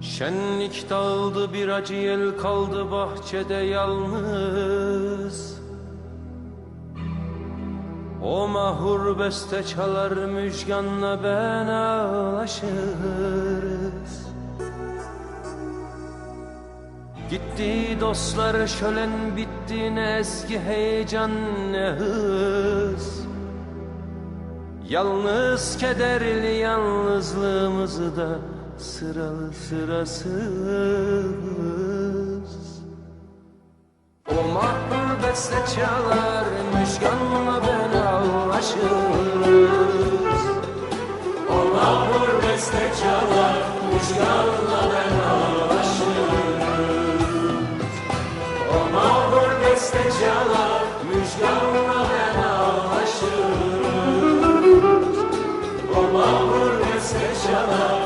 Şenlik dağıldı bir acı yel kaldı bahçede yalnız. O mahur beste çalar müjganla ben ağlaşırız. Gitti dostlar şölen bitti ne eski heyecan ne hız. Yalnız kederli yalnızlığımızı da sıralı sırasız. O mahpur beste çalar müjganla ben ağlaşırız O mahpur beste çalar müjganla ben ağlaşırız O mahpur beste çalar müjganla ben ağlaşırız O mahpur beste çalar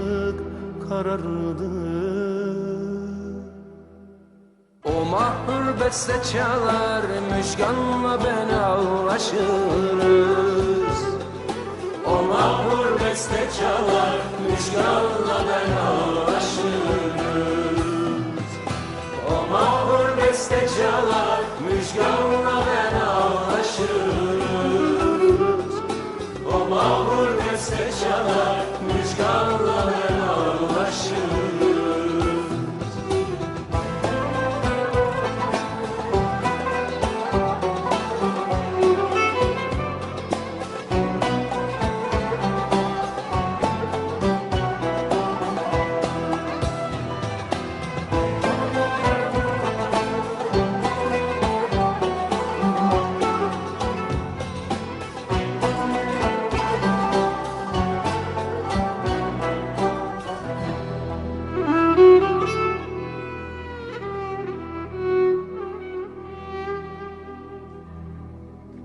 karardı. O mahur beste çalar müjganla ben ağlaşırız O mahur beste çalar müjganla ben ağlaşırız O mahur beste çalar müjganla ben ağlaşırız O mahur beste çalar müjganla ben ağlaşırız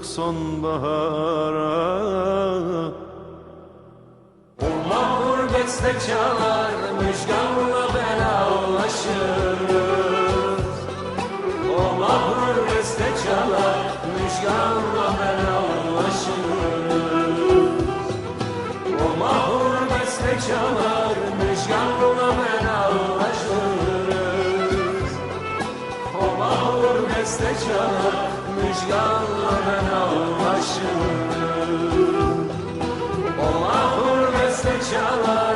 hazırlık sonbahara. O mahur beste çalar müjganla çalar müjganla ben ağlaşırız O mahur beste çalar